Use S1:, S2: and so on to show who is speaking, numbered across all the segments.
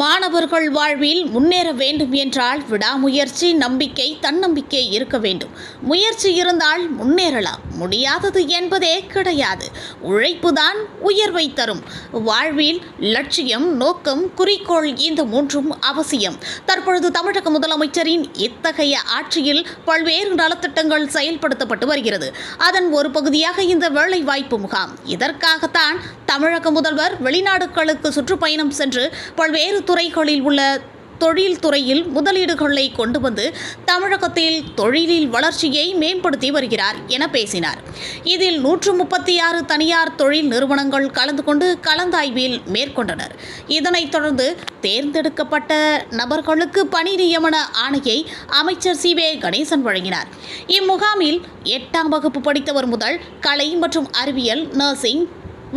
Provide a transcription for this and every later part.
S1: மாணவர்கள் வாழ்வில் முன்னேற வேண்டும் என்றால் விடாமுயற்சி நம்பிக்கை தன்னம்பிக்கை இருக்க வேண்டும். முயற்சி இருந்தால் முன்னேறலாம். முடியாதது என்பதே கிடையாது. உழைப்புதான் உயர்வை தரும். வாழ்வில் லட்சியம் நோக்கம் குறிக்கோள் இந்த மூன்றும் அவசியம். தற்பொழுது தமிழக முதலமைச்சரின் இத்தகைய ஆட்சியில் பல்வேறு நலத்திட்டங்கள் செயல்படுத்தப்பட்டு வருகிறது. அதன் ஒரு பகுதியாக இந்த வேலைவாய்ப்பு முகாம். இதற்காகத்தான் தமிழக முதல்வர் வெளிநாடுகளுக்கு சுற்றுப்பயணம் சென்று பல்வேறு துறைகளில் உள்ள தொழில் துறையில் முதலீடுகளை கொண்டு வந்து தமிழகத்தில் தொழிலில் வளர்ச்சியை மேம்படுத்தி வருகிறார் என பேசினார். இதில் நூற்று முப்பத்தி ஆறு தனியார் தொழில் நிறுவனங்கள் கலந்து கொண்டு கலந்தாய்வில் மேற்கொண்டனர். இதனைத் தொடர்ந்து தேர்ந்தெடுக்கப்பட்ட நபர்களுக்கு பணி நியமன ஆணையை அமைச்சர் சி. வே. கணேசன் வழங்கினார். இம்முகாமில் எட்டாம் வகுப்பு படித்தவர் முதல் கலை மற்றும் அறிவியல் நர்சிங்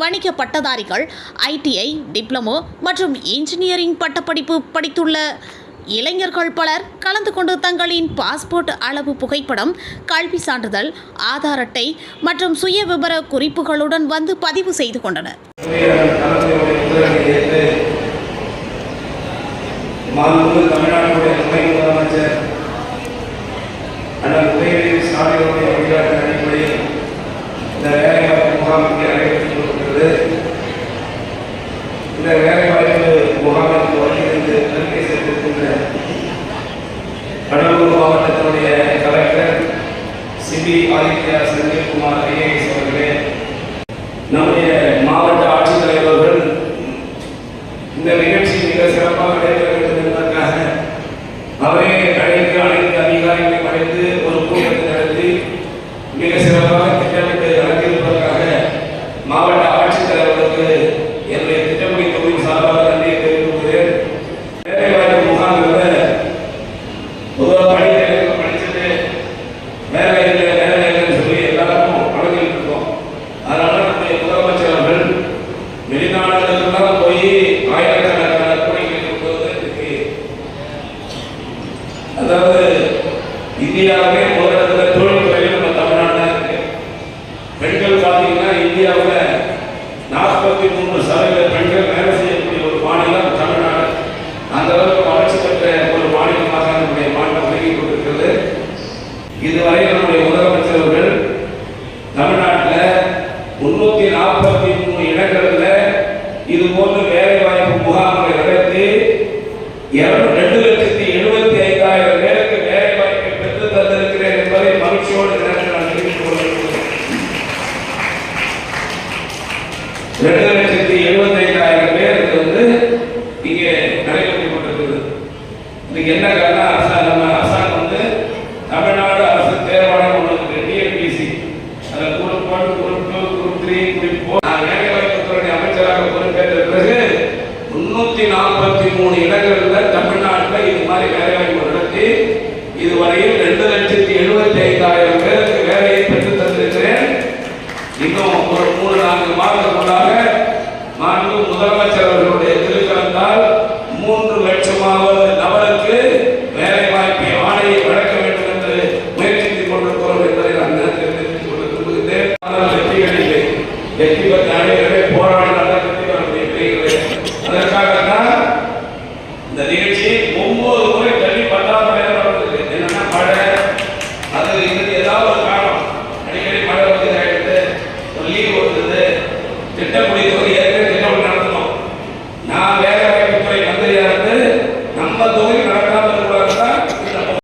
S1: வணிக பட்டதாரிகள் ஐடிஐ டிப்ளமோ மற்றும் இன்ஜினியரிங் பட்டப்படிப்பு படித்துள்ள இளைஞர்கள் பலர் கலந்து கொண்டு தங்களின் பாஸ்போர்ட் அளவு புகைப்படம் கல்வி சான்றிதழ் ஆதார் அட்டை மற்றும் சுய விபர குறிப்புகளுடன் வந்து பதிவு செய்து கொண்டனர்.
S2: மாண்புமிகு தமிழ்நாட்டுடைய துணை முதலமைச்சர் சிபி ஆதித்யா செந்தில்குமார் ஐஏஎஸ் அவர்களே நம்முடைய மாவட்ட ஆட்சித்தலைவர்கள் இந்த நிகழ்ச்சி மிக சிறப்பாக நடைபெற வேண்டும் என்பதற்காக அவரே அதாவது இந்தியாவே முதலிடத்துல தொழில்துறையில் நம்ம தமிழ்நாடு இருக்கு. பெண்கள் பார்த்தீங்கன்னா இந்தியாவில் நாற்பத்தி மூணு சதவீத பெண்கள் வேலை செய்யக்கூடிய ஒரு மாநிலம் தமிழ்நாடு. அந்த அளவுக்கு வளர்ச்சி பெற்ற ஒரு மாநிலமாக நம்முடைய மாநிலம் விலகி கொண்டிருக்கிறது. இதுவரை நம்முடைய முதலமைச்சர் அவர்கள் தமிழ்நாட்டில் முன்னூத்தி நாற்பத்தி மூணு இடங்கள்ல இது போன்ற வேலை வாய்ப்பு முகாம்களை நடத்தி இரண்டு நிகழ்வுகள் தமிழ்நாட்டுல இது மாதிரி வேலைவாய்ப்பு நடத்தி இதுவரையில் ரெண்டு லட்சத்தி எழுபத்தி ஐந்தாயிரம் பேருக்கு வேலையை பெற்று தந்திருக்கிறேன். இன்னும் ஒரு மூணு நான்கு மாதத்துக்குள்ளாக மாண்பு முதலமைச்சர் அவர்களுடைய திருக்கலந்தால் மூன்று லட்சமாவது நபருக்கு வேலை வாய்ப்பை ஆணையை வழங்க வேண்டும் என்று முயற்சித்து கொண்டிருக்கிறோம் என்பதை நான் தெரிவித்துக் கொள்ள விரும்புகிறேன் வெற்றிகளிலே வெற்றி பெற்ற அனைவருமே போராட திட்டப்படி